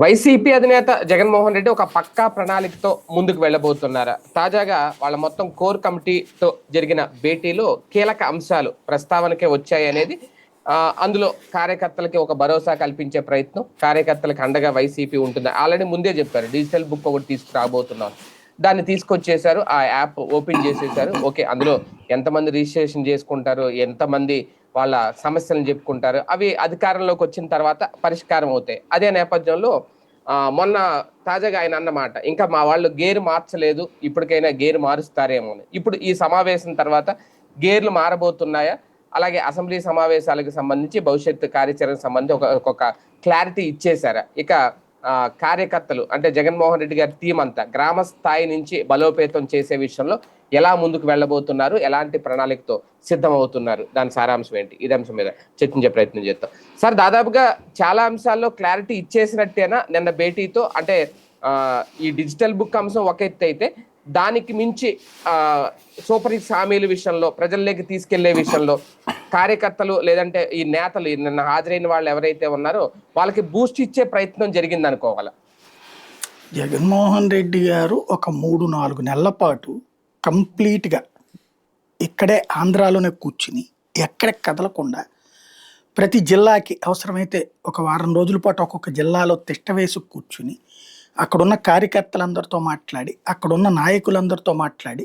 YCP అధినేత జగన్మోహన్ రెడ్డి ఒక పక్కా ప్రణాళికతో ముందుకు వెళ్ళబోతున్నారా. తాజాగా వాళ్ళ మొత్తం కోర్ కమిటీతో జరిగిన భేటీలో కీలక అంశాలు ప్రస్తావనకే వచ్చాయి అనేది అందులో కార్యకర్తలకి ఒక భరోసా కల్పించే ప్రయత్నం కార్యకర్తలకు అండగా వైసీపీ ఉంటుంది. ఆల్రెడీ ముందే చెప్పారు డిజిటల్ బుక్ ఒకటి తీసుకురాబోతున్నాం. దాన్ని తీసుకొచ్చేసారు ఆ యాప్ ఓపెన్ చేసేసారు ఓకే అందులో ఎంతమంది రిజిస్ట్రేషన్ చేసుకుంటారు ఎంతమంది వాళ్ళ సమస్యలను చెప్పుకుంటారు. అవి అధికారంలోకి వచ్చిన తర్వాత పరిష్కారం అవుతాయి. అదే నేపథ్యంలో మొన్న తాజాగా ఆయన అన్నమాట ఇంకా మా వాళ్ళు గేరు మార్చలేదు ఇప్పటికైనా గేరు మారుస్తారేమో అని. ఇప్పుడు ఈ సమావేశం తర్వాత గేర్లు మారబోతున్నాయా? అలాగే అసెంబ్లీ సమావేశాలకు సంబంధించి భవిష్యత్తు కార్యాచరణకు సంబంధించి ఒక ఒక క్లారిటీ ఇచ్చేశారా? ఇక కార్యకర్తలు అంటే జగన్మోహన్ రెడ్డి గారి టీం అంతా గ్రామ స్థాయి నుంచి బలోపేతం చేసే విషయంలో ఎలా ముందుకు వెళ్ళబోతున్నారు ఎలాంటి ప్రణాళికతో సిద్ధమవుతున్నారు దాని సారాంశం ఏంటి? ఇది అంశం మీద చర్చించే ప్రయత్నం చేస్తాం సార్ దాదాపుగా చాలా అంశాల్లో క్లారిటీ ఇచ్చేసినట్టేనా నిన్న భేటీతో? అంటే ఈ డిజిటల్ బుక్ అంశం ఒక ఎత్తు అయితే దానికి మించి సూపర్ హిట్ హామీల విషయంలో ప్రజల్లోకి తీసుకెళ్ళే విషయంలో కార్యకర్తలు లేదంటే ఈ నేతలు నిన్న హాజరైన వాళ్ళు ఎవరైతే ఉన్నారో వాళ్ళకి బూస్ట్ ఇచ్చే ప్రయత్నం జరిగింది అనుకోవాలి జగన్మోహన్ రెడ్డి గారు ఒక మూడు నాలుగు నెలల పాటు కంప్లీట్గా ఇక్కడే ఆంధ్రాలోనే కూర్చుని ఎక్కడ కదలకుండా ప్రతి జిల్లాకి అవసరమైతే ఒక వారం రోజుల పాటు ఒక్కొక్క జిల్లాలో తిష్ట వేసి కూర్చుని అక్కడున్న కార్యకర్తలందరితో మాట్లాడి అక్కడున్న నాయకులందరితో మాట్లాడి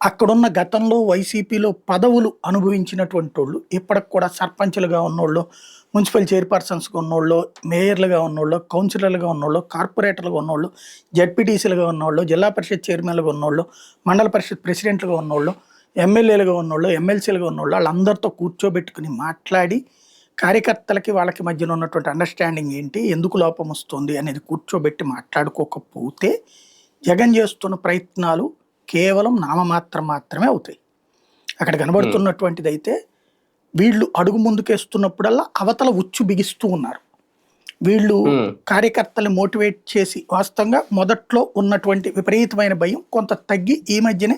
అక్కడున్న గతంలో వైసీపీలో పదవులు అనుభవించినటువంటి వాళ్ళు ఇప్పటికి కూడా సర్పంచులుగా ఉన్నోళ్ళు మున్సిపల్ చైర్పర్సన్స్గా ఉన్నోళ్ళు మేయర్లుగా ఉన్నోళ్ళు కౌన్సిలర్లుగా ఉన్నోళ్ళు కార్పొరేటర్లుగా ఉన్నోళ్ళు జడ్పీటీసీలుగా ఉన్నోళ్ళు జిల్లా పరిషత్ చైర్మన్లుగా ఉన్నోళ్ళు మండల పరిషత్ ప్రెసిడెంట్లుగా ఉన్నోళ్ళు ఎమ్మెల్యేలుగా ఉన్నోళ్ళు ఎమ్మెల్సీలుగా ఉన్నోళ్ళు వాళ్ళందరితో కూర్చోబెట్టుకుని మాట్లాడి కార్యకర్తలకి వాళ్ళకి మధ్యన ఉన్నటువంటి అండర్స్టాండింగ్ ఏంటి ఎందుకు లోపం వస్తుంది అనేది కూర్చోబెట్టి మాట్లాడుకోకపోతే జగన్ చేస్తున్న ప్రయత్నాలు కేవలం నామమాత్రం మాత్రమే అవుతాయి. అక్కడ కనబడుతున్నటువంటిది అయితే వీళ్ళు అడుగు ముందుకేస్తున్నప్పుడల్లా అవతల ఉచ్చు బిగిస్తూ ఉన్నారు. వీళ్ళు. కార్యకర్తల్ని మోటివేట్ చేసి వాస్తవంగా మొదట్లో ఉన్నటువంటి విపరీతమైన భయం కొంత తగ్గి ఈ మధ్యనే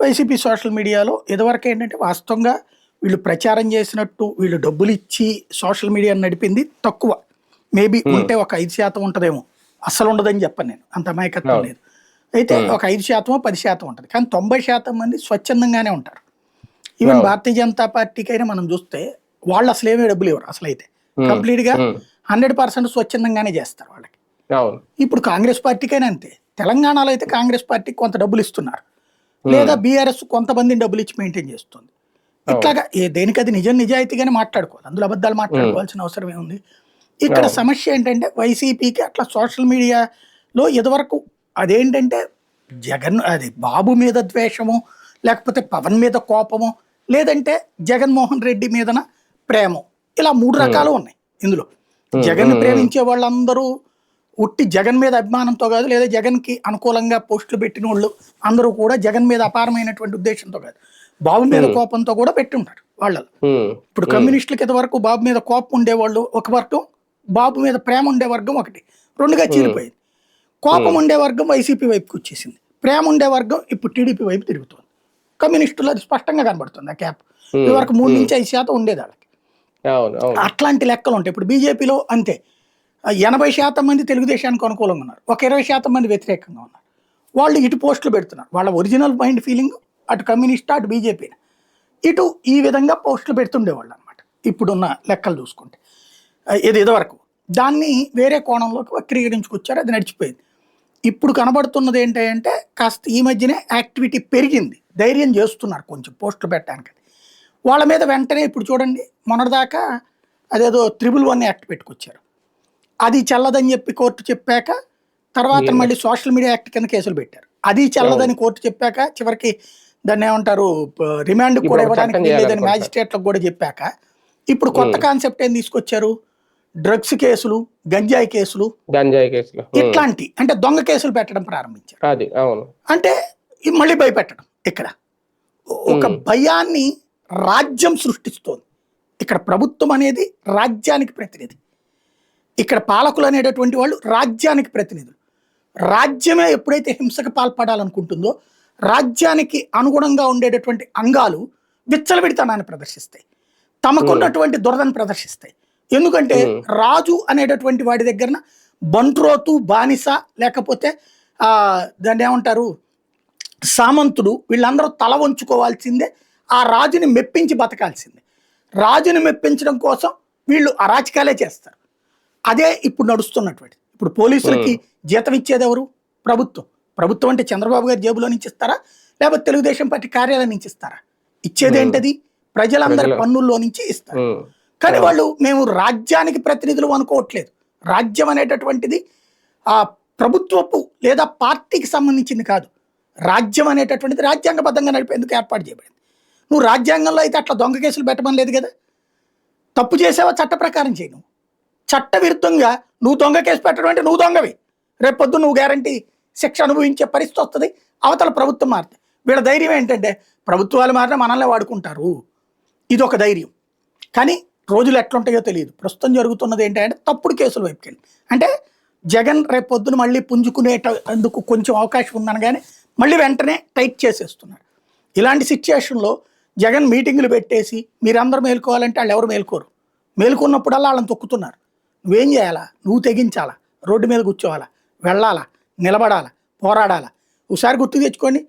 వైసీపీ సోషల్ మీడియాలో ఇదివరకు ఏంటంటే వాస్తవంగా వీళ్ళు ప్రచారం చేసినట్టు వీళ్ళు డబ్బులు ఇచ్చి సోషల్ మీడియా నడిపింది తక్కువ. మేబీ ఉంటే ఒక ఐదు శాతం ఉంటుందేమో. అస్సలు ఉండదని చెప్పను నేను. అంత అమాయకత్వం. లేదు. అయితే ఒక ఐదు శాతమో పది శాతం ఉంటుంది. కానీ తొంభై శాతం మంది స్వచ్ఛందంగానే ఉంటారు. ఈవెన్. భారతీయ జనతా పార్టీకైనా మనం చూస్తే వాళ్ళు అసలు ఏమీ డబ్బులు ఇవ్వరు అసలు అయితే. కంప్లీట్గా. హండ్రెడ్ పర్సెంట్ స్వచ్ఛందంగానే చేస్తారు వాళ్ళకి. ఇప్పుడు కాంగ్రెస్ పార్టీకైనా అంతే. తెలంగాణలో అయితే కాంగ్రెస్ పార్టీ కొంత డబ్బులు ఇస్తున్నారు. లేదా బీఆర్ఎస్ కొంతమందిని డబ్బులు ఇచ్చి మెయింటైన్ చేస్తుంది. ఇట్లాగా ఏ దేనికి అది నిజం నిజాయితీగానే మాట్లాడుకోవాలి. అందులో అబద్ధాలు మాట్లాడుకోవాల్సిన అవసరం ఏముంది? ఇక్కడ. సమస్య ఏంటంటే వైసీపీకి అట్లా సోషల్ మీడియాలో ఇదివరకు అదేంటంటే జగన్ అది బాబు మీద ద్వేషము లేకపోతే పవన్ మీద కోపము లేదంటే జగన్మోహన్ రెడ్డి మీదన ప్రేమ. ఇలా మూడు రకాలు ఉన్నాయి ఇందులో. జగన్ ప్రేమించే వాళ్ళందరూ ఉట్టి జగన్ మీద అభిమానంతో కాదు లేదా జగన్కి అనుకూలంగా పోస్టులు పెట్టిన వాళ్ళు అందరూ కూడా జగన్ మీద అపారమైనటువంటి ఉద్దేశంతో కాదు. బాబు మీద కోపంతో కూడా పెట్టి ఉంటారు వాళ్ళలో. Hmm. ఇప్పుడు కమ్యూనిస్టులకి ఇంతవరకు బాబు మీద కోపం ఉండేవాళ్ళు ఒక వర్గం బాబు మీద ప్రేమ ఉండే వర్గం ఒకటి. రెండుగా చీలిపోయింది. కోపం ఉండే వర్గం వైసీపీ వైపుకి వచ్చేసింది. ప్రేమ ఉండే వర్గం ఇప్పుడు టీడీపీ వైపు తిరుగుతుంది. కమ్యూనిస్టులు అది స్పష్టంగా కనబడుతుంది ఆ క్యాప్ ఇదివరకు మూడు నుంచి ఐదు శాతం ఉండేది వాళ్ళకి. అట్లాంటి లెక్కలు ఉంటాయి. ఇప్పుడు బీజేపీలో అంతే. ఎనభై శాతం మంది తెలుగుదేశానికి అనుకూలంగా ఉన్నారు. ఒక ఇరవై శాతం మంది వ్యతిరేకంగా ఉన్నారు. వాళ్ళు ఇటు పోస్టులు పెడుతున్నారు. వాళ్ళ ఒరిజినల్ మైండ్ ఫీలింగ్ అటు కమ్యూనిస్ట్ అటు బీజేపీ. ఇటు ఈ విధంగా పోస్టులు పెడుతుండేవాళ్ళు అనమాట ఇప్పుడున్న లెక్కలు చూసుకుంటే. ఇది ఇదివరకు. దాన్ని వేరే కోణంలోకి వక్రీకరించుకొచ్చారు. అది నడిచిపోయింది. ఇప్పుడు కనబడుతున్నది ఏంటంటే కాస్త ఈ మధ్యనే యాక్టివిటీ పెరిగింది. ధైర్యం చేస్తున్నారు కొంచెం పోస్టులు పెట్టడానికి. వాళ్ళ మీద వెంటనే ఇప్పుడు చూడండి మొన్నటిదాకా అదేదో త్రిబుల్ వన్ యాక్ట్ పెట్టుకొచ్చారు. అది చెల్లదని చెప్పి కోర్టు చెప్పాక తర్వాత మళ్ళీ సోషల్ మీడియా యాక్ట్ కింద కేసులు పెట్టారు. అది చెల్లదని కోర్టు చెప్పాక చివరికి దాన్ని ఏమంటారు రిమాండ్ కూడా ఇవ్వడానికి చేయాలనుకుంటున్నారు. మ్యాజిస్ట్రేట్లకు కూడా చెప్పాక ఇప్పుడు కొత్త కాన్సెప్ట్ ఏం తీసుకొచ్చారు? డ్రగ్స్ కేసులు గంజాయి కేసులు గంజాయి కేసులో. ఇట్లాంటి అంటే దొంగ కేసులు పెట్టడం ప్రారంభించారు. అది అవును. అంటే ఈ మళ్ళీ భయపెట్టడం ఇక్కడ. ఒక భయాన్ని రాజ్యం సృష్టిస్తోంది. ఇక్కడ ప్రభుత్వం అనేది రాజ్యానికి ప్రతినిధి. ఇక్కడ పాలకులు అనేటటువంటి వాళ్ళు రాజ్యానికి ప్రతినిధులు. రాజ్యమే ఎప్పుడైతే హింసకు పాల్పడాలనుకుంటుందో రాజ్యానికి అనుగుణంగా ఉండేటటువంటి అంగాలు విచ్చలవిడితనాన్ని ప్రదర్శిస్తాయి. తమకున్నటువంటి దురదను ప్రదర్శిస్తాయి. ఎందుకంటే రాజు అనేటటువంటి వాడి దగ్గర బంట్రోతు బానిస లేకపోతే ఆ, దాన్ని ఏమంటారు? సామంతుడు వీళ్ళందరూ తల వంచుకోవాల్సిందే ఆ రాజుని మెప్పించి బతకాల్సిందే. రాజుని మెప్పించడం కోసం వీళ్ళు అరాచకాలే చేస్తారు. అదే ఇప్పుడు నడుస్తున్నటువంటి ఇప్పుడు పోలీసులకి జీతం ఇచ్చేది ఎవరు? ప్రభుత్వం. ప్రభుత్వం అంటే చంద్రబాబు గారి జేబులో నుంచి ఇస్తారా? లేకపోతే తెలుగుదేశం పార్టీ కార్యాలయం నుంచి ఇస్తారా? ఇచ్చేది ఏంటది ప్రజలందరి ప్రజల- పన్నుల్లో నుంచి ఇస్తారు. కానీ వాళ్ళు మేము రాజ్యానికి ప్రతినిధులు అనుకోవట్లేదు. రాజ్యం అనేటటువంటిది ఆ ప్రభుత్వపు లేదా పార్టీకి సంబంధించింది కాదు. రాజ్యం అనేటటువంటిది రాజ్యాంగబద్ధంగా నడిపేందుకు ఏర్పాటు చేయబడింది? నువ్వు రాజ్యాంగంలో అయితే అట్లా దొంగ కేసులు పెట్టమని లేదు కదా? తప్పు చేసావా? చట్ట ప్రకారం చేయి నువ్వు. చట్ట విరుద్ధంగా నువ్వు దొంగ కేసు పెట్టడం అంటే నువ్వు దొంగవి. రేపొద్దు నువ్వు గ్యారంటీ శిక్ష అనుభవించే పరిస్థితి వస్తుంది అవతల ప్రభుత్వం మారితే వీళ్ళ ధైర్యం ఏంటంటే ప్రభుత్వాలు మారినా మనల్ని వాడుకుంటారు. ఇది ఒక ధైర్యం. కానీ రోజులు ఎట్లుంటాయో తెలియదు. ప్రస్తుతం జరుగుతున్నది ఏంటంటే తప్పుడు కేసుల వైపుకి వెళ్ళి అంటే జగన్ రేపు పొద్దున మళ్ళీ పుంజుకునేటందుకు కొంచెం అవకాశం ఉందని కానీ మళ్ళీ వెంటనే టైట్ చేసేస్తున్నాడు. ఇలాంటి సిచ్యుయేషన్లో జగన్ మీటింగులు పెట్టేసి మీరందరూ మేలుకోవాలంటే వాళ్ళు ఎవరు మేలుకోరు? మేలుకున్నప్పుడల్లా వాళ్ళని తొక్కుతున్నారు. నువ్వేం చేయాలా? నువ్వు తెగించాలా? రోడ్డు మీద కూర్చోవాలా? వెళ్ళాలా? నిలబడాలా? పోరాడాలా? ఒకసారి గుర్తు తెచ్చుకోండి.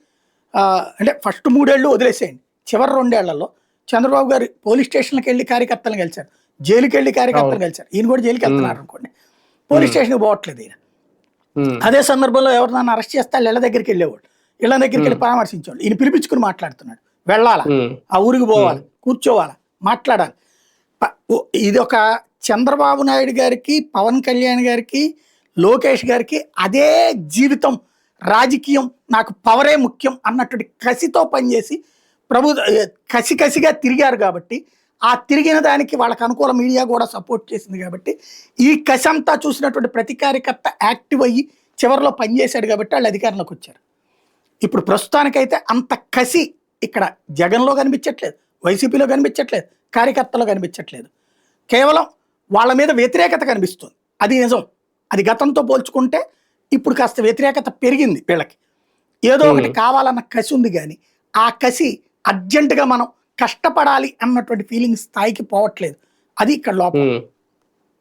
అంటే ఫస్ట్ మూడేళ్ళు వదిలేసేయండి. చివరి రెండేళ్ళలో చంద్రబాబు గారు పోలీస్ స్టేషన్కి వెళ్ళి కార్యకర్తలను కలిశారు జైలుకి వెళ్ళి కార్యకర్తలు. కలిశారు ఈయన కూడా జైలుకి వెళ్తున్నారు అనుకోండి. పోలీస్ స్టేషన్కి పోవట్లేదు ఈయన. అదే సందర్భంలో ఎవరినైనా అరెస్ట్ చేస్తే వాళ్ళు ఇళ్ళ దగ్గరికి వెళ్ళేవాడు ఇళ్ళ దగ్గరికి వెళ్ళి పరామర్శించేవాళ్ళు. ఈయన పిలిపించుకుని మాట్లాడుతున్నాడు. వెళ్ళాలా? ఆ ఊరికి పోవాలి? కూర్చోవాలి? మాట్లాడాలి. ఇది ఒక చంద్రబాబు నాయుడు గారికి పవన్ కళ్యాణ్ గారికి లోకేష్ గారికి అదే జీవితం. రాజకీయం నాకు పవరే ముఖ్యం అన్నటువంటి కసితో పనిచేసి ప్రభు కసి కసిగా తిరిగారు కాబట్టి ఆ తిరిగిన దానికి వాళ్ళకి అనుకూల మీడియా కూడా సపోర్ట్ చేసింది కాబట్టి ఈ కసి అంతా చూసినటువంటి ప్రతి కార్యకర్త యాక్టివ్ అయ్యి చివరిలో పనిచేశాడు కాబట్టి వాళ్ళు అధికారంలోకి వచ్చారు. ఇప్పుడు ప్రస్తుతానికైతే అంత కసి ఇక్కడ జగన్లో కనిపించట్లేదు వైసీపీలో కనిపించట్లేదు కార్యకర్తలో కనిపించట్లేదు. కేవలం వాళ్ళ మీద వ్యతిరేకత కనిపిస్తుంది. అది నిజం. అది గతంతో పోల్చుకుంటే ఇప్పుడు కాస్త వ్యతిరేకత పెరిగింది వీళ్ళకి. ఏదో ఒకటి కావాలన్న కసి ఉంది కానీ ఆ కసి అర్జెంటుగా మనం కష్టపడాలి అన్నటువంటి ఫీలింగ్ స్థాయికి పోవట్లేదు. అది ఇక్కడ ఉమ్.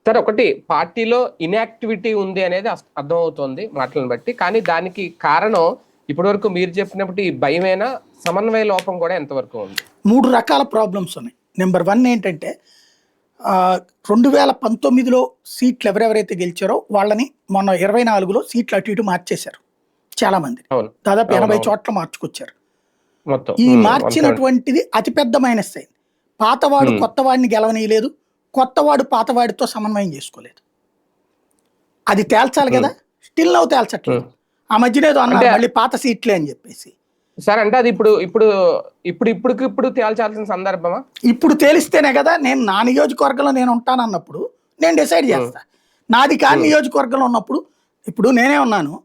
సరే ఒకటి పార్టీలో ఇన్యాక్టివిటీ ఉంది అనేది అర్థమవుతోంది మాటలను బట్టి. కానీ దానికి కారణం ఇప్పటివరకు మీరు చెప్పినప్పుడు ఈ భయమైన సమన్వయ లోపం కూడా ఎంతవరకు ఉంది? మూడు రకాల ప్రాబ్లమ్స్ ఉన్నాయి. నెంబర్ వన్ ఏంటంటే రెండు వేల పంతొమ్మిదిలో సీట్లు ఎవరెవరైతే గెలిచారో వాళ్ళని మొన్న ఇరవై నాలుగులో సీట్లు అటు ఇటు మార్చేశారు. చాలా మంది అవును. దాదాపు ఎనభై. చోట్ల మార్చుకొచ్చారు. ఈ మార్చినటువంటిది అతిపెద్ద మైనస్ అయింది పాతవాడు. కొత్తవాడిని గెలవనీయలేదు. కొత్తవాడు పాతవాడితో సమన్వయం చేసుకోలేదు. అది తేల్చాలి కదా? స్టిల్ నవ్వు తేల్చట్లేదు. ఆ మధ్యన ఏదో అన్నారు మళ్ళీ పాత సీట్లే అని చెప్పేసి. సరే అంటే అది ఇప్పుడు ఇప్పుడు ఇప్పుడు ఇప్పుడుకి ఇప్పుడు తేల్చాల్సిన సందర్భమా? ఇప్పుడు తేలిస్తేనే కదా నేను నా నియోజకవర్గంలో నేను ఉంటానన్నప్పుడు నేను డిసైడ్ చేస్తా. నాది కాని నియోజకవర్గంలో ఉన్నప్పుడు ఇప్పుడు నేనే ఉన్నాను.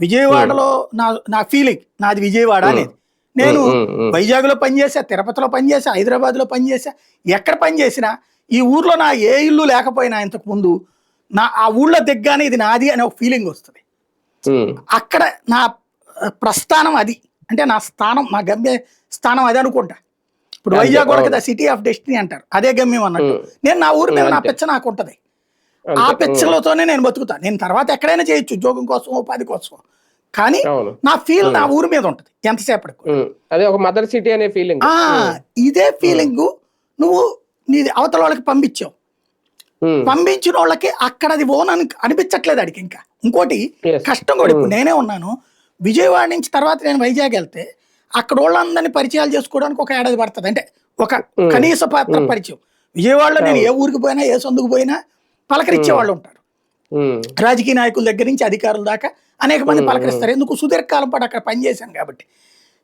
విజయవాడలో నా నా ఫీలింగ్ నాది విజయవాడ అనేది. నేను ఉమ్, ఉమ్. వైజాగ్లో పనిచేసా తిరుపతిలో పనిచేసా హైదరాబాద్లో పనిచేసా ఎక్కడ పనిచేసినా ఈ ఊర్లో నా ఏ ఇల్లు లేకపోయినా ఇంతకు ముందు నా ఆ ఊళ్ళో దిగ్గానే ఇది నాది అనే ఒక ఫీలింగ్ వస్తుంది. అక్కడ నా ప్రస్థానం అది. అంటే నా స్థానం నా గమ్య స్థానం అది అనుకుంటా. ఇప్పుడు వైజాగ్ కూడా. కదా సిటీ ఆఫ్ డెస్టినీ అంటారు. అదే గమ్యం అన్నట్టు. నేను నా ఊరి మీద నా. పెచ్చ నాకు ఉంటది ఆ పెచ్చలతోనే నేను బతుకుతా. నేను తర్వాత ఎక్కడైనా చేయొచ్చు. ఉద్యోగం కోసం ఉపాధి కోసం కానీ నా ఫీల్ నా ఊరి మీద ఉంటది ఎంతసేపటికి. అదే ఒక మదర్ సిటీ అనే ఫీలింగ్ ఆ ఇదే ఫీలింగ్ నువ్వు నీది అవతల వాళ్ళకి పంపించావు. పంపించిన వాళ్ళకి అక్కడ అది ఓన్ అని అనిపించట్లేదు అడిగి ఇంకా. ఇంకోటి. కష్టం కూడా ఇప్పుడు నేనే ఉన్నాను. విజయవాడ నుంచి తర్వాత నేను వైజాగ్ వెళ్తే అక్కడ వాళ్ళందరినీ పరిచయాలు చేసుకోవడానికి ఒక ఏడాది పడుతుంది. అంటే ఒక. కనీస పాత్ర పరిచయం. విజయవాడలో నేను ఏ ఊరికి పోయినా ఏ సందుకు పోయినా పలకరించే వాళ్ళు ఉంటారు. రాజకీయ నాయకుల దగ్గర నుంచి అధికారుల దాకా అనేక మంది పలకరిస్తారు. ఎందుకు? సుదీర్ఘకాలం పాటు అక్కడ పనిచేశాను కాబట్టి.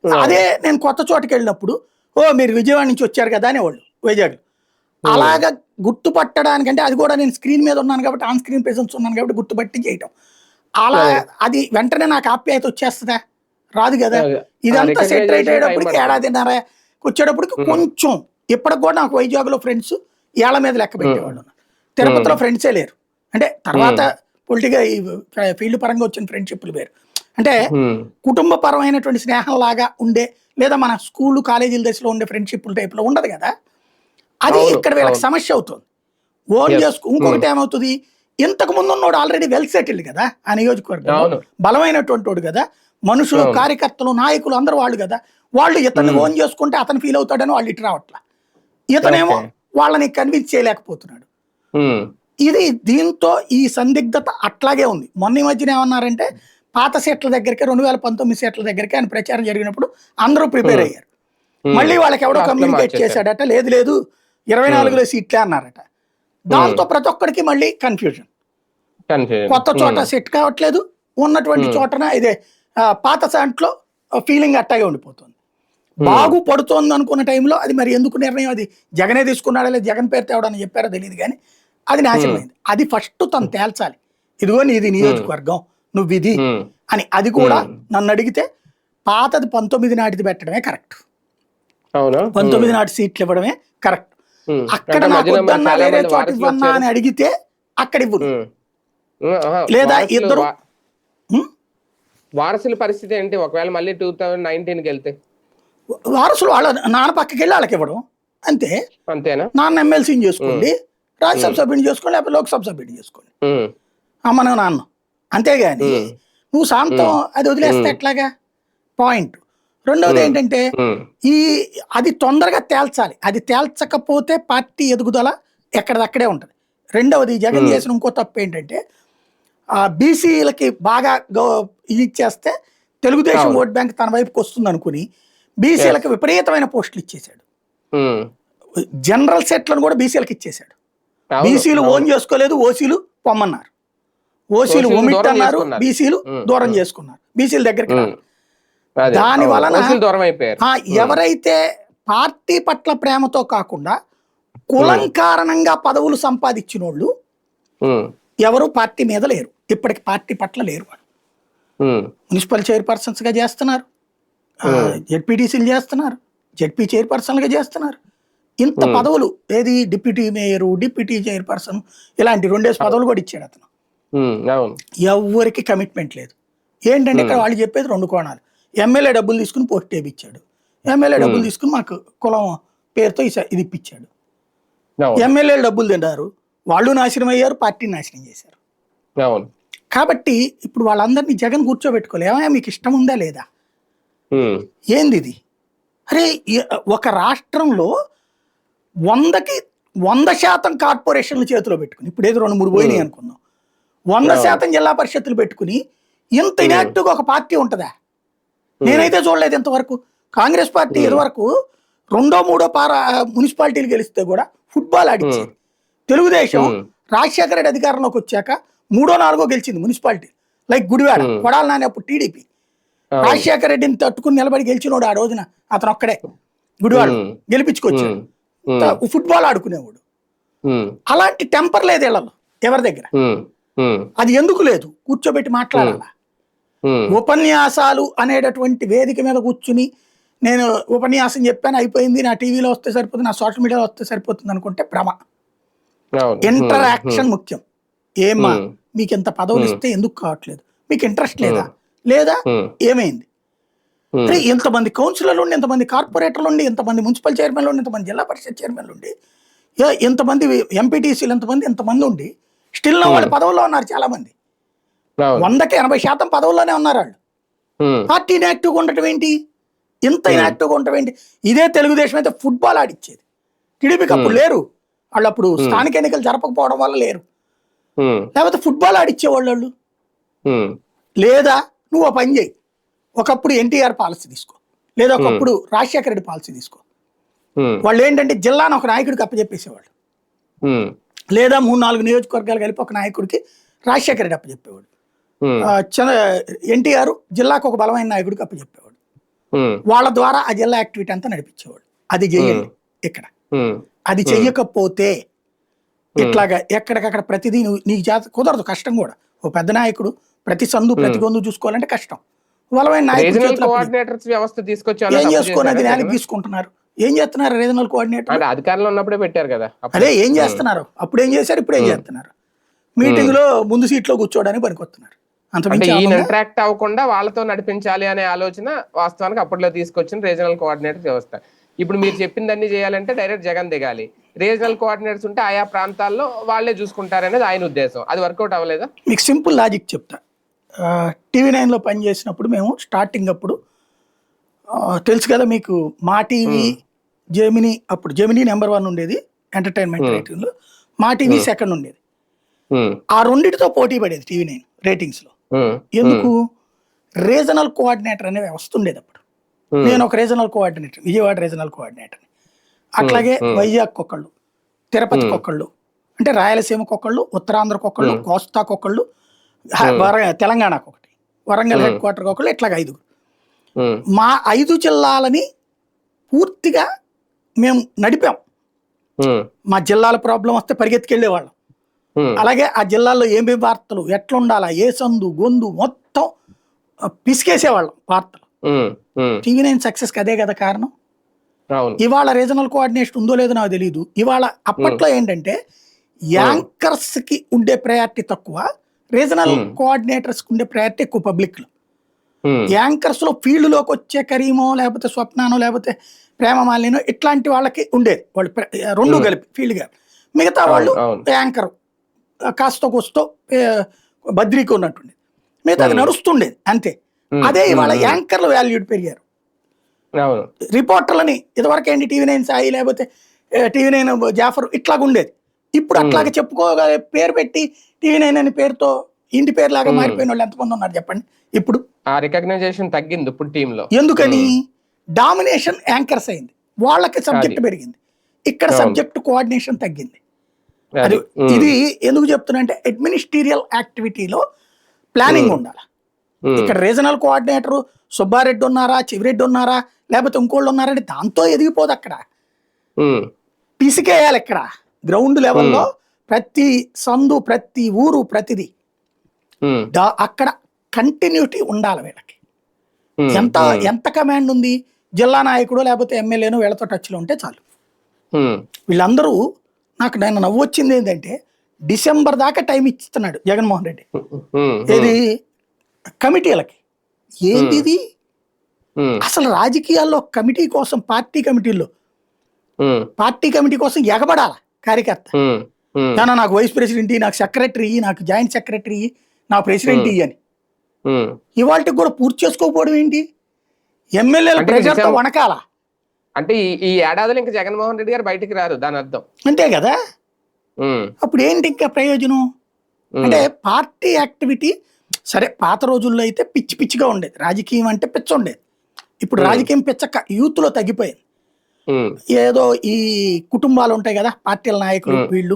అదే నేను కొత్త చోటకి వెళ్ళినప్పుడు ఓ మీరు విజయవాడ నుంచి వచ్చారు కదా అనేవాళ్ళు వైజాగ్ అలాగా గుర్తుపట్టడానికి అంటే అది కూడా నేను స్క్రీన్ మీద ఉన్నాను కాబట్టి ఆన్ స్క్రీన్ ప్రెసెన్స్ ఉన్నాను కాబట్టి గుర్తుపట్టి చేయటం. అలా అది. వెంటనే నాకు ఆప్యాయత వచ్చేస్తుందా? రాదు కదా. ఇదంతా సెట్ అయ్యేటప్పటికి. ఏడాదిన్నర వచ్చేటప్పటికి కొంచెం ఇప్పటికి కూడా నాకు వైజాగ్లో ఫ్రెండ్స్ ఏళ్ళ మీద లెక్క పెట్టేవాళ్ళు ఉన్నారు. తిరుపతిలో ఫ్రెండ్సే లేరు. అంటే తర్వాత పొలిటిగా ఈ ఫీల్డ్ పరంగా వచ్చిన ఫ్రెండ్షిప్లు వేరు అంటే కుటుంబ పరమైనటువంటి స్నేహం లాగా ఉండే లేదా మన స్కూల్ కాలేజీల దశలో ఉండే ఫ్రెండ్షిప్ టైప్లో ఉండదు కదా అది ఇక్కడ వీళ్ళకి. సమస్య అవుతుంది ఓన్. చేసుకు ఇంకొకటి ఏమవుతుంది ఇంతకు ముందు ఉన్నోడు ఆల్రెడీ వెల్ సెటిల్డ్ కదా ఆ నియోజకవర్గం అవును. బలమైనటువంటి వాడు కదా మనుషులు. కార్యకర్తలు నాయకులు అందరూ వాళ్ళు కదా వాళ్ళు ఇతన్ని మ్మ్. ఓన్ చేసుకుంటే అతను ఫీల్ అవుతాడని వాళ్ళు ఇటు రావట్లా ఇతనేమో. వాళ్ళని కన్విన్స్ చేయలేకపోతున్నాడు ఇది దీంతో ఈ సందిగ్ధత అట్లాగే ఉంది మొన్న ఈ మధ్యన ఏమన్నారంటే పాత సీట్ల దగ్గరికి రెండు వేల పంతొమ్మిది సీట్ల దగ్గరికి ఆయన ప్రచారం జరిగినప్పుడు అందరూ ప్రిపేర్ Hmm. అయ్యారు. మళ్ళీ వాళ్ళకి ఎవడో కమ్యూనికేట్. చేశాడట లేదు లేదు ఇరవై నాలుగులో సీట్లే అన్నారట దాంతో ప్రతి ఒక్కడికి మళ్ళీ కన్ఫ్యూజన్. కొత్త చోట సెట్ కావట్లేదు ఉన్నటువంటి Hmm. చోటన ఇదే పాత దాంట్లో ఫీలింగ్ అట్టాగే ఉండిపోతుంది బాగు పడుతోంది అనుకున్న టైంలో అది మరి ఎందుకు నిర్ణయం అది జగనే తీసుకున్నాడా లేదా జగన్ పేరు తేవడని చెప్పారో తెలియదు కానీ అది నాశనమైంది. అది ఫస్ట్ తను తేల్చాలి. ఇదిగో నీది నియోజకవర్గం నువ్వు ఇది అని. అది కూడా. నన్ను అడిగితే పాతది పంతొమ్మిది నాటిది పెట్టడమే కరెక్ట్. పంతొమ్మిది నాటి సీట్లు ఇవ్వడమే కరెక్ట్. అక్కడ నాకు వద్దన్నా వేరే చోట ఇవ్వన్నా. అని అడిగితే అక్కడ ఆహా, లేదా ఇద్దరు-? వారసుల పరిస్థితి ఏంటి? ఒకవేళ మళ్ళీ టూ థౌజండ్ నైన్టీన్కి వెళ్తే? వారసులు వాళ్ళ నాన్న పక్కకి వెళ్ళి వాళ్ళకి ఇవ్వడం. అంతే. అంతేనా? నాన్న ఎమ్మెల్సీని చేసుకోండి. రాజ్యసభ సభ్యుని చేసుకోండి లేకపోతే లోక్సభ సభ్యుని చేసుకోండి. నువ్వు నాన్న. అంతేగాని నువ్వు శాంతం అది వదిలేస్తే. ఎట్లాగా? పాయింట్. రెండవది. ఏంటంటే ఈ అది తొందరగా తేల్చాలి. అది తేల్చకపోతే పార్టీ ఎదుగుదల ఎక్కడిదక్కడే ఉంటుంది. రెండవది జగన్. చేసిన ఇంకో తప్పు ఏంటంటే ఆ బీసీలకి బాగా గౌ ఇది ఇచ్చేస్తే తెలుగుదేశం. ఓట్ బ్యాంక్ తన వైపుకి వస్తుంది అనుకుని బీసీలకు విపరీతమైన పోస్టులు ఇచ్చేశాడు. జనరల్ సెట్లను కూడా బీసీలకు ఇచ్చేశాడు. బీసీలు. ఓన్ చేసుకోలేదు ఓసీలు పొమ్మన్నారు. ఓసీలు ఒమిట్ అన్నారు. బీసీలు దూరం. చేసుకున్నారు. బీసీల దగ్గరికి దాని. వలన- ఎవరైతే పార్టీ పట్ల ప్రేమతో కాకుండా కులం కారణంగా పదవులు సంపాదించిన వాళ్ళు ఎవరు పార్టీ మీద లేరు. ఇప్పటికి పార్టీ పట్ల లేరు వాళ్ళు. మున్సిపల్ చైర్పర్సన్స్గా చేస్తున్నారు. జెడ్పీటీసీలు చేస్తున్నారు. జెడ్పీ చైర్పర్సన్లుగా చేస్తున్నారు. ఇంత. పదవులు ఏది? డిప్యూటీ మేయరు డిప్యూటీ చైర్పర్సన్ ఇలాంటి రెండేసి పదవులు కూడా ఇచ్చాడు అతను. ఎవరికి కమిట్మెంట్ లేదు. ఏంటంటే ఇక్కడ వాళ్ళు చెప్పేది రెండు కోణాలు. ఎమ్మెల్యే డబ్బులు తీసుకుని పోస్ట్ వేయించాడు ఎమ్మెల్యే డబ్బులు తీసుకుని మాకు కులం పేరుతో ఇది ఇప్పించాడు అవును. ఎమ్మెల్యేలు డబ్బులు తిన్నారు. వాళ్ళు నాశనం అయ్యారు పార్టీని నాశనం చేశారు. కాబట్టి ఇప్పుడు వాళ్ళందరినీ జగన్ కూర్చోబెట్టుకోలే. ఏమయ్యా మీకు ఇష్టం ఉందా లేదా? ఏంది ఇది? అరే ఒక రాష్ట్రంలో వందకి వంద శాతం కార్పొరేషన్లు చేతిలో పెట్టుకుని ఇప్పుడు ఏదో రెండు మూడు పోయినాయి. అనుకుందాం వంద. శాతం జిల్లా పరిషత్తులు పెట్టుకుని ఇంత. ఇనాక్టివ్గా ఒక పార్టీ ఉంటుందా నేనైతే చూడలేదు ఇంతవరకు కాంగ్రెస్ పార్టీ. ఇదివరకు రెండో మూడో పారా మున్సిపాలిటీలు గెలిస్తే కూడా ఫుట్బాల్ ఆడించేది. తెలుగుదేశం రాజశేఖర రెడ్డి అధికారంలోకి వచ్చాక మూడో నాలుగో గెలిచింది మున్సిపాలిటీ లైక్ గుడివాడ. కొడాలి నాని అప్పుడు టీడీపీ. రాజశేఖర రెడ్డిని తట్టుకుని నిలబడి గెలిచినోడు ఆ రోజున అతను ఒక్కడే గుడివాడ గెలిపించుకొచ్చాడు ఫుట్బాల్ ఆడుకునేవాడు. అలాంటి టెంపర్ లేదు వీళ్ళలో ఎవరి దగ్గర? అది ఎందుకు లేదు? కూర్చోబెట్టి మాట్లాడాలా? ఉపన్యాసాలు అనేటటువంటి వేదిక మీద కూర్చుని నేను ఉపన్యాసం చెప్పాను అయిపోయింది నా టీవీలో వస్తే సరిపోతుంది నా సోషల్ మీడియాలో వస్తే సరిపోతుంది అనుకుంటే భ్రమ. ఇంటరాక్షన్ ముఖ్యం. ఉమ్, మీకు ఇంత పదవులు. ఇస్తే ఎందుకు కావట్లేదు? మీకు ఇంట్రెస్ట్ లేదా? లేదా? ఏమైంది? ఉమ్, అరే ఇంతమంది కౌన్సిలర్లు ఉండి ఇంతమంది కార్పొరేటర్లు ఉండి ఇంతమంది మున్సిపల్ చైర్మన్లు ఉండి ఇంతమంది జిల్లా పరిషత్ చైర్మన్లు ఉండి ఇంతమంది ఎంపీటీసీలు ఎంతమంది ఇంతమంది ఉండి స్టిల్ వాళ్ళు. పదవుల్లో ఉన్నారు చాలా మంది వందకి ఎనభై శాతం పదవుల్లోనే ఉన్నారు వాళ్ళు పార్టీ ఇన్యాక్టివ్గా ఉండటం ఏంటి? ఇంత. ఇన్యాక్టివ్గా ఉండటం ఏంటి? ఇదే తెలుగుదేశం అయితే ఫుట్బాల్ ఆడిచ్చేది. టీడీపీకి అప్పుడు. లేరు. వాళ్ళు అప్పుడు. స్థానిక ఎన్నికలు జరపకపోవడం వల్ల లేరు. లేకపోతే ఫుట్బాల్ ఆడిచ్చేవాళ్ళు వాళ్ళు. లేదా నువ్వు ఆ పని చేయి. ఒకప్పుడు ఎన్టీఆర్ పాలసీ తీసుకో. లేదా ఒకప్పుడు రాజశేఖర రెడ్డి పాలసీ తీసుకో. వాళ్ళు ఏంటంటే జిల్లాను ఒక నాయకుడికి అప్పచెప్పేసేవాళ్ళు. లేదా మూడు నాలుగు నియోజకవర్గాలు కలిపి ఒక నాయకుడికి రాజశేఖర రెడ్డి అప్పచెప్పేవాడు. ఎన్టీఆర్ జిల్లాకు ఒక బలమైన నాయకుడికి అప్పచెప్పేవాడు. వాళ్ళ ద్వారా ఆ జిల్లా యాక్టివిటీ అంతా నడిపించేవాడు. అది చేయండి ఇక్కడ. అది చెయ్యకపోతే ఇట్లాగా ఎక్కడికక్కడ ప్రతిదీ నువ్వు నీకు చేత కుదరదు కష్టం కూడా. ఓ పెద్ద నాయకుడు ప్రతి సందు ప్రతి గొంతు చూసుకోవాలంటే కష్టం. కోఆర్డినేటర్స్ వ్యవస్థ తీసుకొచ్చి ఏం ఏమన్నా తప్పు చేసుకొని అది చేశారా నేలకి జగన్? తీసుకుంటున్నారు. ఏం చేస్తున్నారు రీజనల్ కోఆర్డినేటర్ అంటే అధికారంలో ఉన్నప్పుడే పెట్టారు కదా. అదే ఏం చేస్తున్నారు? అప్పుడు ఏం చేశారు? ఇప్పుడు ఏం చేస్తున్నారు? మీటింగ్లో ముందు సీట్లో కూర్చోవడానికి పనికొస్తున్నారు? ఇంటరాక్ట్ అవ్వకుండా వాళ్ళతో నడిపించాలి అనే ఆలోచన వాస్తవానికి అప్పట్లో తీసుకొచ్చిన రీజనల్ కోఆర్డినేటర్ వ్యవస్థ. ఇప్పుడు మీరు చెప్పిందన్నీ చేయాలంటే డైరెక్ట్ జగన్ దిగాలి. రీజనల్ కోఆర్డినేటర్స్ ఉంటే ఆయా ప్రాంతాల్లో వాళ్ళే చూసుకుంటారనేది ఆయన ఉద్దేశం. అది వర్కౌట్ అవ్వలేదా? మీకు సింపుల్ లాజిక్ చెప్తా. టీవీ నైన్లో పనిచేసినప్పుడు మేము స్టార్టింగ్ అప్పుడు తెలుసు కదా మీకు మా టీవీ జెమిని అప్పుడు జెమిని నెంబర్ వన్ ఉండేది ఎంటర్టైన్మెంట్ రేటింగ్లో. మా టీవీ సెకండ్ ఉండేది. ఆ రెండింటితో పోటీ పడేది టీవీ నైన్ రేటింగ్స్లో. ఎందుకు? రీజనల్ కోఆర్డినేటర్ అనే వ్యవస్థ ఉండేది అప్పుడు నేను ఒక regional coordinator Vijayawada regional coordinator అట్లాగే వైజాగ్ ఒకళ్ళు తిరుపతికి ఒకళ్ళు అంటే రాయలసీమకు ఒకళ్ళు ఉత్తరాంధ్రకు ఒకళ్ళు కోస్తాకు ఒకళ్ళు హ- వర- తెలంగాణకు ఒకటి వరంగల్ హెడ్ క్వార్టర్కి ఒకళ్ళు ఇట్లాగ ఐదుగురు. మా ఐదు జిల్లాలని పూర్తిగా మేము నడిపాం. మా జిల్లాల ప్రాబ్లం వస్తే పరిగెత్తుకెళ్ళేవాళ్ళం. అలాగే ఆ జిల్లాల్లో ఏమేమి వార్తలు ఎట్లా ఉండాలా ఏ సందు గొందు మొత్తం పిసికేసేవాళ్ళం వార్తలు. టీవీ నైన్ సక్సెస్కి అదే కదా కారణం? ఇవాళ రీజనల్ కోఆర్డినేషన్ ఉందో లేదో నాకు తెలియదు ఇవాళ అప్పట్లో ఏంటంటే యాంకర్స్కి ఉండే ప్రయారిటీ తక్కువ రీజనల్ కోఆర్డినేటర్స్కి ఉండే ప్రయారిటీ ఎక్కువ పబ్లిక్లో. ఉమ్, యాంకర్స్లో ఫీల్డ్లోకి వచ్చే కరీమో లేకపోతే స్వప్నానో లేకపోతే ప్రేమ మాలినో ఇట్లాంటి వాళ్ళకి ఉండేది వాళ్ళు రెండు కలిపి ఫీల్డ్గా. మిగతా వాళ్ళు. యాంకర్ కాస్త కూస్తో బద్రీకి ఉన్నట్టుండేది. మిగతా అది నడుస్తుండేది అంతే. Hmm. అదే ఇవాళ యాంకర్ల వాల్యూడ్ పెరిగారు. రిపోర్టర్లని ఇదివరకు ఏంటి టీవీ నైన్ సాయి లేకపోతే టీవీ నైన్ జాఫర్ ఇట్లాగ ఉండేది ఇప్పుడు అట్లాగే చెప్పుకోగల పేరు పెట్టి టీవీ నైన్ అనే పేరుతో ఇంటి పేరు లాగా మారిపోయిన వాళ్ళు ఎంతమంది ఉన్నారు చెప్పండి? ఇప్పుడు ఆ రికగ్నైజేషన్ తగ్గింది ఇప్పుడు టీమ్లో ఎందుకని డామినేషన్ యాంకర్స్ అయింది. వాళ్ళకి సబ్జెక్ట్ పెరిగింది. ఇక్కడ సబ్జెక్ట్ కోఆర్డినేషన్ తగ్గింది. అది. ఇది ఎందుకు చెప్తున్నా అంటే అడ్మినిస్ట్రీరియల్ యాక్టివిటీలో ప్లానింగ్ ఉండాలి. ఇక్కడ రీజనల్ కోఆర్డినేటర్ సుబ్బారెడ్డి ఉన్నారా చివిరెడ్డి ఉన్నారా లేకపోతే ఇంకోళ్ళు ఉన్నారంటే దాంతో ఎదిగిపోదు అక్కడ. పిసికేయాలి ఇక్కడ. గ్రౌండ్ లెవెల్లో ప్రతి సందు ప్రతి ఊరు ప్రతిది దా- అక్కడ కంటిన్యూటీ ఉండాలి వీళ్ళకి. ఎంత ఎంత కమాండ్ ఉంది? జిల్లా నాయకుడు లేకపోతే ఎమ్మెల్యేను వీళ్ళతో టచ్లో ఉంటే చాలు. వీళ్ళందరూ నాకు నేను నవ్వు వచ్చింది ఏంటంటే డిసెంబర్ దాకా టైం ఇస్తున్నాడు జగన్మోహన్ రెడ్డి. ఏది? కమిటీలకి. ఏంది ఇది అసలు రాజకీయాల్లో కమిటీ కోసం పార్టీ కమిటీల్లో పార్టీ కమిటీ కోసం ఎగబడాల కార్యకర్త? నాన్న నాకు వైస్ ప్రెసిడెంట్ నాకు సెక్రటరీ నాకు జాయింట్ సెక్రటరీ నా ప్రెసిడెంట్ అని ఉమ్. ఇవాళకి కూడా పూర్తి చేసుకోకపోవడం ఏంటి? ఎమ్మెల్యేల డిసెంబర్- వనకాల అంటే ఈ ఏడాదిలో ఇంకా జగన్మోహన్ రెడ్డి గారు బయటికి రారు దాని అర్థం. అంతే కదా? అప్పుడు ఏంటి ఇంకా ప్రయోజనం? అంటే పార్టీ యాక్టివిటీ సరే పాత రోజుల్లో అయితే పిచ్చి పిచ్చిగా ఉండేది. రాజకీయం అంటే పిచ్చ ఉండేది. ఇప్పుడు రాజకీయం పిచ్చ యూత్లో తగ్గిపోయింది. ఏదో ఈ కుటుంబాలు ఉంటాయి కదా పార్టీల నాయకులు వీళ్ళు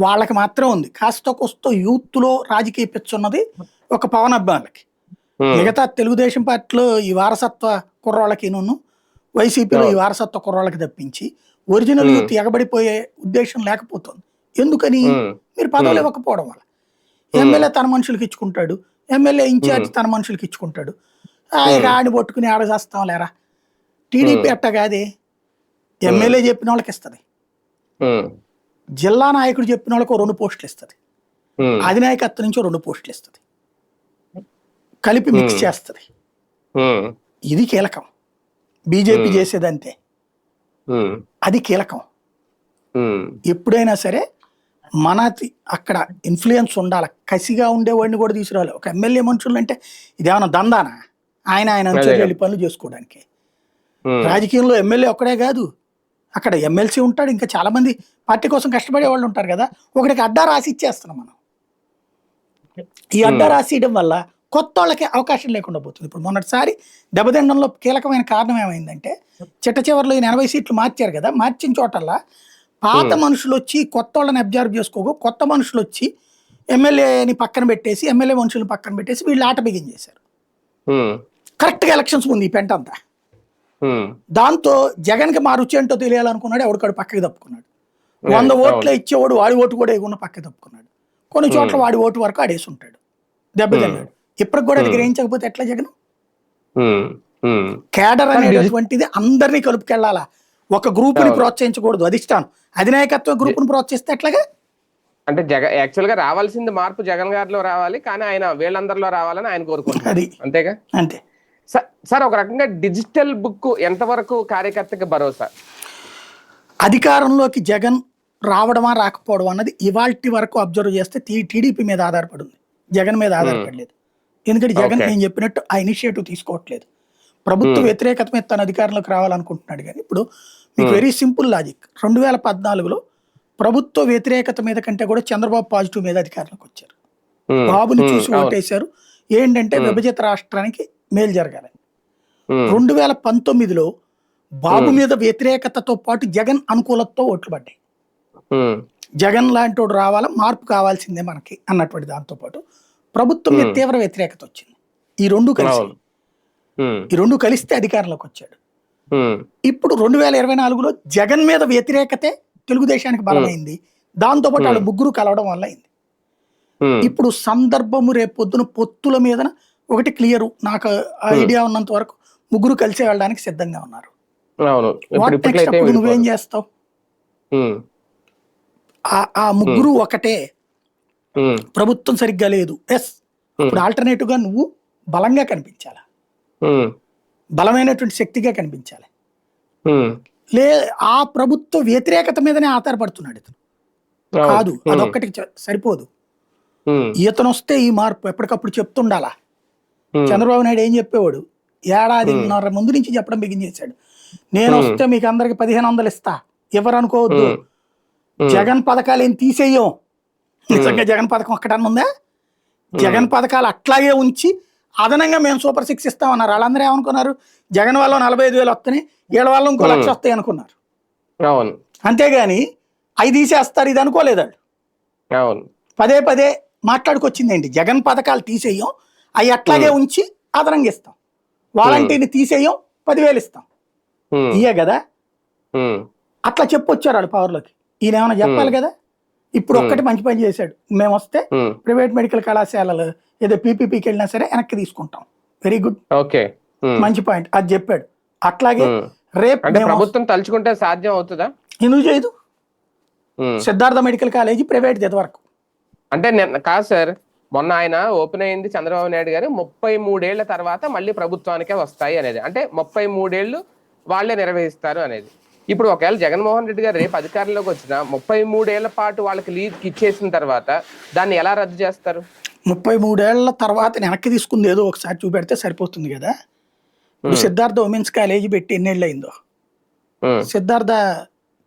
వాళ్ళకి మాత్రం ఉంది. కాస్త కొస్తో యూత్లో రాజకీయ పిచ్చి ఉన్నది ఒక పవన్ అభిమానులకి. మిగతా తెలుగుదేశం పార్టీలో ఈ వారసత్వ కుర్రాళ్ళకి నూను వైసీపీలో ఈ వారసత్వ కుర్రాళ్ళకి తప్పించి ఒరిజినల్ యూత్ ఎగబడిపోయే ఉద్దేశం లేకపోతుంది. ఎందుకని? మీరు పదవులు ఇవ్వకపోవడం వల్ల. ఎమ్మెల్యే తన మనుషులకి ఇచ్చుకుంటాడు. ఎమ్మెల్యే ఇన్ఛార్జ్ తన మనుషులకి ఇచ్చుకుంటాడు. ఆడిని పట్టుకుని ఆడ చేస్తాం లేరా? టీడీపీ అట్ట కాదే. ఎమ్మెల్యే చెప్పిన వాళ్ళకి ఇస్తుంది. జిల్లా నాయకుడు చెప్పిన వాళ్ళకి రెండు పోస్టులు ఇస్తుంది. అధినాయకత్వం నుంచి రెండు పోస్టులు ఇస్తుంది. కలిపి మిక్స్ చేస్తుంది. ఇది కీలకం. బీజేపీ చేసేదంతే. అది కీలకం. ఎప్పుడైనా సరే మనది అక్కడ ఇన్ఫ్లుయెన్స్ ఉండాలి. కసిగా ఉండేవాడిని కూడా తీసుకురావాలి. ఒక ఎమ్మెల్యే మనుషులు అంటే ఇదేమన్నా దందానా? ఆయన ఆయన వెళ్ళి పనులు చేసుకోవడానికి. రాజకీయంలో ఎమ్మెల్యే ఒక్కడే కాదు. అక్కడ ఎమ్మెల్సీ ఉంటాడు ఇంకా చాలా మంది పార్టీ కోసం కష్టపడే వాళ్ళు ఉంటారు కదా ఒకటికి అడ్డా రాసి ఇచ్చేస్తున్నాం మనం. ఈ అడ్డా రాసి ఇవ్వడం వల్ల కొత్త వాళ్ళకి అవకాశం లేకుండా పోతుంది. ఇప్పుడు మొన్నటిసారి దెబ్బతిండంలో కీలకమైన కారణం ఏమైందంటే చిట్ట చివరిలో ఈయన ఎనభై సీట్లు మార్చారు కదా మార్చిన చోటల్లా పాత మనుషులు వచ్చి కొత్త వాళ్ళని అబ్జర్వ్ చేసుకోకు కొత్త మనుషులు వచ్చి ఎమ్మెల్యేని పక్కన పెట్టేసి ఎమ్మెల్యే మనుషులను పక్కన పెట్టేసి వీళ్ళు ఆట బిగించేశారు ఉమ్, కరెక్ట్గా ఎలక్షన్స్ ఉంది ఈ పెంట అంతా. దాంతో జగన్కి మా రుచి ఏంటో తెలియాలనుకున్నాడు ఎవడికాడు పక్కకి తప్పుకున్నాడు. వంద. ఓట్లు ఇచ్చేవాడు వాడి ఓటు కూడా ఎగున్న పక్కకి తప్పుకున్నాడు. కొన్ని చోట్ల వాడి ఓటు వరకు ఆడేసి ఉంటాడు దెబ్బతిన్నాడు ఇప్పటికి కూడా అది గ్రహించకపోతే ఎట్లా జగన్? కేడర్ అనేటటువంటిది అందరినీ కలుపుకెళ్ళాలా ఒక గ్రూప్ని ప్రోత్సహించకూడదు అధిష్టానం. అధినాయకత్వ గ్రూప్ని ప్రోత్సహిస్తే ఎట్లాగా? అంటే జగ యాక్చువల్గా రావాల్సింది మార్పు జగన్ గారిలో రావాలి కానీ ఆయన వీళ్ళందరిలో రావాలని ఆయన కోరుకుంటున్నారు అంతేగా? అంతే. సార్ ఒక రకంగా డిజిటల్ బుక్ ఎంతవరకు కార్యకర్తకి భరోసా? అధికారంలోకి జగన్ రావడమా రాకపోవడం అన్నది ఇవాల్టి వరకు అబ్జర్వ్ చేస్తే టీడీపీ మీద ఆధారపడి ఉంది జగన్ మీద ఆధారపడలేదు. ఎందుకంటే జగన్. నేను చెప్పినట్టు ఆ ఇనిషియేటివ్ తీసుకోవట్లేదు. ప్రభుత్వ వ్యతిరేకత మీద తన అధికారంలోకి రావాలనుకుంటున్నాడు కానీ ఇప్పుడు మీకు వెరీ సింపుల్ లాజిక్. రెండు వేల పద్నాలుగులో ప్రభుత్వ వ్యతిరేకత మీద కంటే కూడా చంద్రబాబు పాజిటివ్ మీద అధికారంలోకి వచ్చారు. బాబుని చూసి. ఓటేశారు. ఏంటంటే విభజిత రాష్ట్రానికి మేలు జరగాలని ఉమ్, రెండు వేల పంతొమ్మిదిలో బాబు మీద వ్యతిరేకతతో పాటు జగన్ అనుకూలతతో ఓట్లు పడ్డాయి. జగన్ లాంటి వాడు రావాలా? మార్పు కావాల్సిందే మనకి అన్నటువంటి దాంతో పాటు ప్రభుత్వం మీద తీవ్ర వ్యతిరేకత వచ్చింది. ఈ రెండు కలిసి ఈ రెండు కలిస్తే అధికారంలోకి వచ్చాడు. ఇప్పుడు రెండు వేల ఇరవై నాలుగులో జగన్ మీద వ్యతిరేకతే తెలుగుదేశానికి బలమైంది. దాంతో పాటు వాళ్ళు ముగ్గురు కలవడం వల్ల అయింది. ఇప్పుడు సందర్భము రేపు పొద్దున పొత్తుల మీద ఒకటి క్లియర్. నాకు ఆ ఐడియా ఉన్నంత వరకు ముగ్గురు కలిసి వెళ్ళడానికి సిద్ధంగా ఉన్నారు. అవును. నువ్వేం. చేస్తావు? ఉమ్, ఆ- ఆ ముగ్గురు ఒకటే. ప్రభుత్వం సరిగ్గా లేదు. ఎస్ ఇప్పుడు ఆల్టర్నేటివ్గా నువ్వు బలంగా కనిపించాలి? బలమైనటువంటి శక్తిగా కనిపించాలి. లే ఆ ప్రభుత్వ వ్యతిరేకత మీదనే ఆధారపడుతున్నాడు ఇతను. కాదు. ఉమ్, అదొక్కటి చ- సరిపోదు. ఈతను వస్తే ఈ మార్పు ఎప్పటికప్పుడు చెప్తుండాలా? చంద్రబాబు నాయుడు ఏం చెప్పేవాడు? ఏడాదిన్నర ముందు నుంచి చెప్పడం బిగిన్ చేశాడు నేను Hmm. వస్తే మీకు అందరికి పదిహేను వందలు ఇస్తా. ఎవరు అనుకోవద్దు. ఉమ్, ఉమ్, జగన్ పథకాలు ఏం తీసేయం. నిజంగా జగన్ పథకం ఒక్కటన్నా ఉందా? జగన్ పథకాలు అట్లాగే ఉంచి అదనంగా మేము సూపర్ సిక్స్ ఇస్తామన్నారు. వాళ్ళందరూ ఏమనుకున్నారు? జగన్ వల్ల నలభై ఐదు వేలు వస్తున్నాయి. వీళ్ళ వల్ల ఇంకో లక్ష వస్తాయి అనుకున్నారు. అంతేగాని అవి తీసేస్తారు. ఇది అనుకోలేదు వాళ్ళు. పదే పదే మాట్లాడుకొచ్చిందేంటి జగన్ పథకాలు తీసేయం అవి అట్లాగే ఉంచి అదనంగా ఇస్తాం. వాలంటీర్ని తీసేయం పదివేలు ఇస్తాం. ఇయే కదా? అట్లా చెప్పొచ్చారు వాళ్ళు పవర్లోకి. ఈయన ఏమైనా చెప్పాలి కదా? ఇప్పుడు ఒక్కటి మంచి పని చేశాడు. మేము వస్తే ప్రైవేట్ మెడికల్ కళాశాలలు ఏదో పీపీపీకి వెళ్ళినా సరే వెనక్కి తీసుకుంటాం. Very good. ఓకే. మంచి పాయింట్. అది చెప్పాడు. అట్లాగే. రేపు ప్రభుత్వం తలుచుకుంటే సాధ్యం అవుతుందా? ఎందుకు చేయదు. సిద్ధార్థ మెడికల్ కాలేజీ ప్రైవేట్ వరకు. అంటే కాదు సార్ మొన్న ఆయన ఓపెన్ అయింది చంద్రబాబు నాయుడు గారు ముప్పై మూడేళ్ళ తర్వాత మళ్ళీ ప్రభుత్వానికే వస్తాయి అనేది. అంటే ముప్పై మూడేళ్ళు వాళ్ళే నిర్వహిస్తారు అనేది. ఇప్పుడు ఒకవేళ జగన్మోహన్ రెడ్డి గారు రేపు అధికారంలోకి వచ్చిన ముప్పై మూడేళ్ళ పాటు వాళ్ళకి లీడ్ ఇచ్చేసిన తర్వాత దాన్ని ఎలా రద్దు చేస్తారు? ముప్పై మూడేళ్ళ తర్వాత వెనక్కి తీసుకుంది ఏదో ఒకసారి చూపెడితే సరిపోతుంది కదా. ఇప్పుడు సిద్ధార్థ ఉమెన్స్ కాలేజీ పెట్టి ఎన్నేళ్ళు అయిందో? సిద్ధార్థ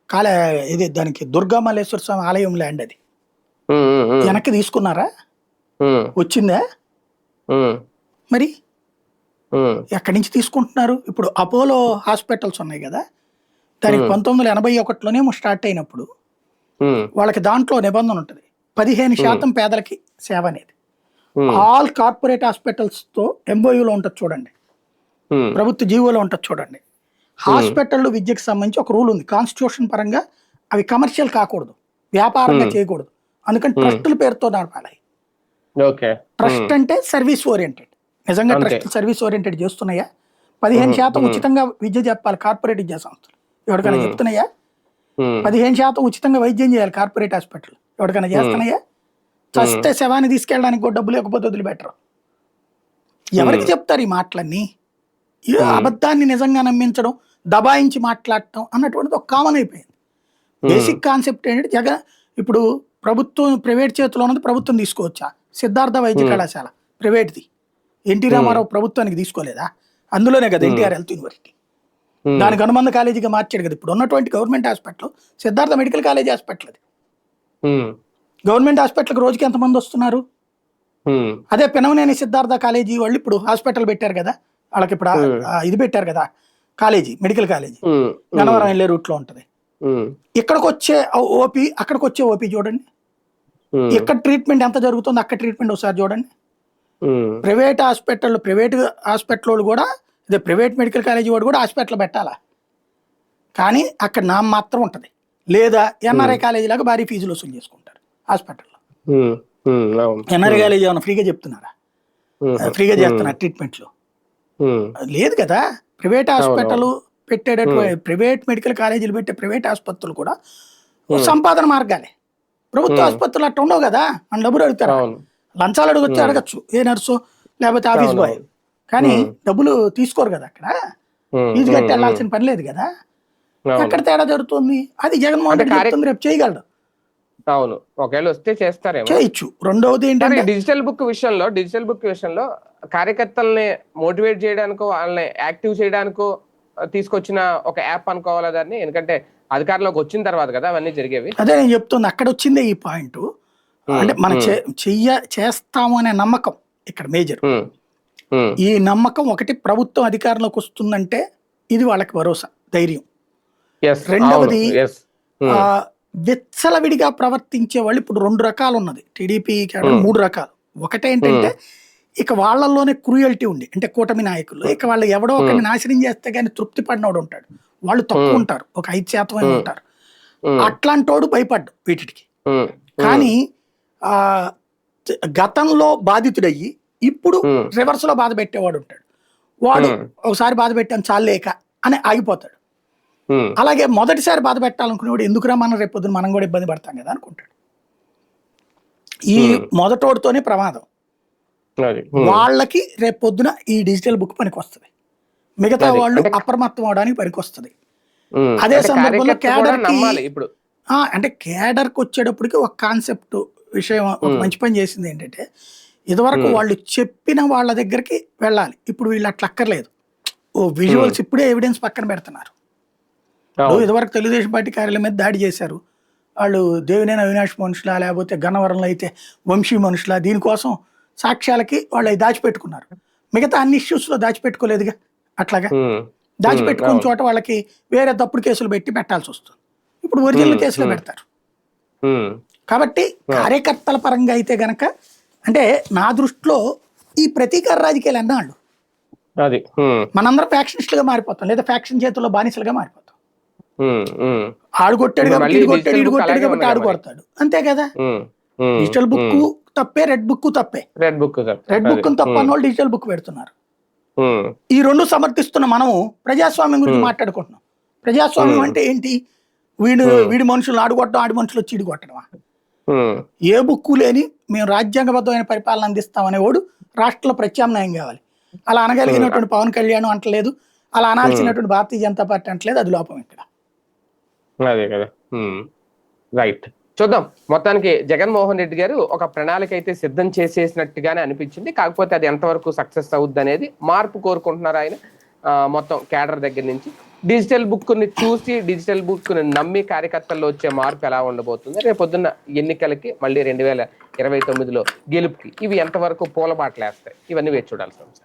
కాలే ఇది దానికి దుర్గా మల్లేశ్వర స్వామి ఆలయం ల్యాండ్ అది. వెనక్కి తీసుకున్నారా? వచ్చిందా? మరి? ఎక్కడి నుంచి తీసుకుంటున్నారు? ఇప్పుడు అపోలో హాస్పిటల్స్ ఉన్నాయి కదా. దానికి పంతొమ్మిది వందల ఎనభై ఒకటిలోనే స్టార్ట్ అయినప్పుడు వాళ్ళకి దాంట్లో నిబంధన ఉంటుంది. పదిహేను శాతం పేదలకి సేవ అనేది. ఆల్ కార్పొరేట్ హాస్పిటల్స్తో ఎంఓయూలో ఉంటుంది చూడండి. ప్రభుత్వ జీవోలో ఉంటుంది చూడండి. హాస్పిటల్ విద్యకు సంబంధించి ఒక రూల్ ఉంది. కాన్స్టిట్యూషన్ పరంగా అవి కమర్షియల్ కాకూడదు. వ్యాపారంగా చేయకూడదు. అందుకని ట్రస్టుల పేరుతో నడపాలి. ట్రస్ట్ అంటే సర్వీస్ ఓరియంటెడ్. నిజంగా. ట్రస్ట్ సర్వీస్ ఓరియంటెడ్ చేస్తున్నాయా? పదిహేను శాతం ఉచితంగా విద్య చెప్పాలి కార్పొరేట్ విద్యా సంస్థలు. ఎవరికైనా చెప్తున్నాయా? పదిహేను శాతం ఉచితంగా వైద్యం చేయాలి కార్పొరేట్ హాస్పిటల్. ఎవరికైనా చేస్తున్నాయా? చస్తే శవాన్ని తీసుకెళ్ళడానికి కూడా డబ్బు లేకపోతే వదిలిపెట్టరు. ఎవరికి చెప్తారు ఈ మాటలన్నీ? ఈ అబద్ధాన్ని నిజంగా నమ్మించడం దబాయించి మాట్లాడటం అన్నటువంటిది ఒక కామన్ అయిపోయింది. బేసిక్ కాన్సెప్ట్ ఏంటంటే జగన్ ఇప్పుడు ప్రభుత్వం ప్రైవేట్ చేతిలో ఉన్నది ప్రభుత్వం తీసుకోవచ్చా? సిద్ధార్థ వైద్య కళాశాల ప్రైవేట్ది. ఎన్టీ రామారావు ప్రభుత్వానికి తీసుకోలేదా? అందులోనే కదా ఎన్టీఆర్ హెల్త్ యూనివర్సిటీ. దానికి అనుబంధ కాలేజీగా మార్చాడు కదా ఇప్పుడు. ఉన్నటువంటి government hospital Siddhartha medical college hospital అది గవర్నమెంట్ హాస్పిటల్కి రోజుకి ఎంతమంది వస్తున్నారు? అదే పినవనేని సిద్ధార్థ కాలేజీ వాళ్ళు ఇప్పుడు హాస్పిటల్ పెట్టారు కదా? వాళ్ళకి ఇప్పుడు ఇది పెట్టారు కదా? College medical college. గన్నవరం వెళ్ళే రూట్లో ఉంటుంది. ఇక్కడికి వచ్చే ఓపీ అక్కడికి వచ్చే ఓపీ చూడండి. ఉమ్, ఇక్కడ ట్రీట్మెంట్ ఎంత జరుగుతుందో అక్కడ ట్రీట్మెంట్ ఒకసారి చూడండి. ప్రైవేట్ హాస్పిటల్ ప్రైవేట్ హాస్పిటల్ వాళ్ళు కూడా ఇదే ప్రైవేట్ మెడికల్ కాలేజీ వాడు కూడా హాస్పిటల్ పెట్టాలా? కానీ అక్కడ నామ మాత్రం ఉంటుంది. లేదా ఎన్ఆర్ఐ కాలేజీ లాగా భారీ ఫీజులు వసూలు చేసుకుంటారు హాస్పిటల్లో. ఎన్ఆర్ఐ కాలేజీ ఏమైనా ఫ్రీగా చెప్తున్నారా? ఫ్రీగా చేస్తున్నారు ట్రీట్మెంట్లు లేదు కదా. ప్రైవేట్ హాస్పిటల్ పెట్టేటటువంటి ప్రైవేట్ మెడికల్ కాలేజీలు పెట్టే ప్రైవేట్ ఆసుపత్రులు కూడా సంపాదన మార్గాలే. ప్రభుత్వ ఆసుపత్రులు అట్లా ఉండవు కదా? అని డబ్బులు అడుగుతారు? అవును. లంచాలు అడగొచ్చు అడగచ్చు. ఏ నర్సు? లేకపోతే ఆఫీస్ బాయ్. కానీ డబ్బులు తీసుకోరు కదా అక్కడ? ఫీజు కట్టి వెళ్ళాల్సిన పని లేదు కదా. ఎక్కడ తేడా జరుగుతుంది? అది జగన్మోహన్ రెడ్డి చెప్తుంది రేపు చేయగలడు. అవును. ఒకవేళ వస్తే చేస్తారేమో. చేయొచ్చు. రెండవది ఏంటంటే డిజిటల్ బుక్ విషయంలో డిజిటల్ బుక్ విషయంలో కార్యకర్తల్ని మోటివేట్ చేయడానికో వాళ్ళని యాక్టివ్ చేయడానికో తీసుకొచ్చిన ఒక యాప్ అనుకోవాలా దాన్ని? ఎందుకంటే అధికారంలోకి వచ్చిన తర్వాత కదా అవన్నీ జరిగేవి? అదే నేను చెప్తుంది అక్కడ వచ్చిందే ఈ పాయింట్. అంటే మనం చెయ్య చేస్తాము అనే నమ్మకం ఇక్కడ మేజర్. ఈ నమ్మకం ఒకటి ప్రభుత్వం అధికారంలోకి వస్తుందంటే ఇది వాళ్ళకి భరోసా ధైర్యం. రెండవది విచ్చలవిడిగా ప్రవర్తించే వాళ్ళు ఇప్పుడు రెండు రకాలు ఉన్నది టీడీపీ మూడు రకాలు. ఒకటేంటంటే ఇక వాళ్ళల్లోనే క్రూయల్టీ ఉంది అంటే కూటమి నాయకులు. ఇక వాళ్ళు ఎవడో ఒకరిని నాశనం చేస్తే గానీ తృప్తి పడినోడు ఉంటాడు. వాళ్ళు తక్కువ ఉంటారు ఒక ఐదు శాతమే ఉంటారు. అట్లాంటోడు భయపడ్డు వీటికి. కానీ ఆ గతంలో బాధితుడయ్యి ఇప్పుడు. రివర్స్లో బాధ పెట్టేవాడు ఉంటాడు. వాడు. ఒకసారి బాధ పెట్టాను చాలేక అని ఆగిపోతాడు. అలాగే మొదటిసారి బాధ పెట్టాలనుకునేవాడు ఎందుకురా మనం రేపు పొద్దున మనం కూడా ఇబ్బంది పడతాం కదా అనుకుంటాడు. ఈ మొదటోడితోనే ప్రమాదం. వాళ్ళకి రేపు పొద్దున ఈ డిజిటల్ బుక్ పనికి వస్తుంది. మిగతా వాళ్ళు అప్రమత్తం అవడానికి పనికి వస్తుంది ఉమ్, అదే సందర్భంలో కార్యకర్త కూడా కేడర్కి- నమ్మాలి ఇప్పుడు. ఆ, అంటే కేడర్కి వచ్చేటప్పటికి ఒక కాన్సెప్ట్ విషయం ఒక మంచి పని చేసింది ఏంటంటే ఇదివరకు వాళ్ళు చెప్పిన వాళ్ళ దగ్గరికి వెళ్ళాలి. ఇప్పుడు వీళ్ళు అట్లా అక్కర్లేదు. ఓ విజువల్స్ ఇప్పుడే ఎవిడెన్స్ పక్కన పెడుతున్నారు. ఇదివరకు తెలుగుదేశం పార్టీ కార్యాలయం మీద దాడి చేశారు. వాళ్ళు దేవినేని అవినాష్ మనుషులా లేకపోతే గన్నవరంలో అయితే వంశీ మనుషులా దీనికోసం సాక్ష్యాలకి వాళ్ళు దాచిపెట్టుకున్నారు. మిగతా అన్ని ఇష్యూస్లో దాచిపెట్టుకోలేదుగా. అట్లాగా? దాచిపెట్టుకున్న. చోట వాళ్ళకి వేరే తప్పుడు కేసులు పెట్టి పెట్టాల్సి వస్తుంది. ఇప్పుడు ఒరిజినల్ కేసులో పెడతారు. కాబట్టి కార్యకర్తల పరంగా అయితే గనక అంటే నా దృష్టిలో ఈ ప్రతీకార రాజకీయాలు అన్నాళ్ళు అది. మనందరం ఫ్యాక్షనిస్టులుగా మారిపోతాం లేదా ఫ్యాక్షన్ చేతుల్లో బానిసలుగా మారిపోతాం. ఆడు కొట్టాడు కాబట్టి ఇడు కొట్టాడు ఇడు కాబట్టి ఉంది ఆడు కదా? మరి. కొడతాడు అంతే కదా డిజిటల్ బుక్ తప్పే రెడ్ బుక్ తప్పే. రెడ్ బుక్ రెడ్ బుక్ తప్ప అన్న వాళ్ళు డిజిటల్ బుక్ పెడుతున్నారు. ఈ రెండు సమర్థిస్తున్న మనము ప్రజాస్వామ్యం గురించి మాట్లాడుకుంటున్నాం. ప్రజాస్వామ్యం అంటే ఏంటి? వీడు వీడి మనుషులు ఆడు కొట్టడం ఆడి మనుషులు ఇడు కొట్టడమా ఏ బుక్కు లేని మేము రాజ్యాంగబద్ధమైన పరిపాలన అందిస్తామనేవాడు రాష్ట్రంలో ప్రత్యామ్నాయం కావాలి. అలా అనగలిగినటువంటి పవన్ కళ్యాణ్ అంటలేదు. అలా అనాల్సినటువంటి భారతీయ జనతా పార్టీ అంటలేదు. అది లోపం ఇక్కడ. అదే కదా. రైట్. చూద్దాం. మొత్తానికి జగన్మోహన్ రెడ్డి గారు ఒక ప్రణాళిక అయితే సిద్ధం చేసేసినట్టుగానే అనిపించింది. కాకపోతే అది ఎంతవరకు సక్సెస్ అవుద్ది అనేది మార్పు కోరుకుంటున్నారు ఆయన మొత్తం కేడర్ దగ్గర నుంచి. డిజిటల్ బుక్ని చూసి డిజిటల్ బుక్ని నమ్మి కార్యకర్తల్లో వచ్చే మార్పు ఎలా ఉండబోతుంది? రేపు పొద్దున్న ఎన్నికలకి మళ్ళీ రెండు వేల ఇరవై తొమ్మిదిలో గెలుపుకి ఇవి ఎంతవరకు పూలబాటలేస్తాయి? ఇవన్నీ వేచి చూడాల్సి ఉంది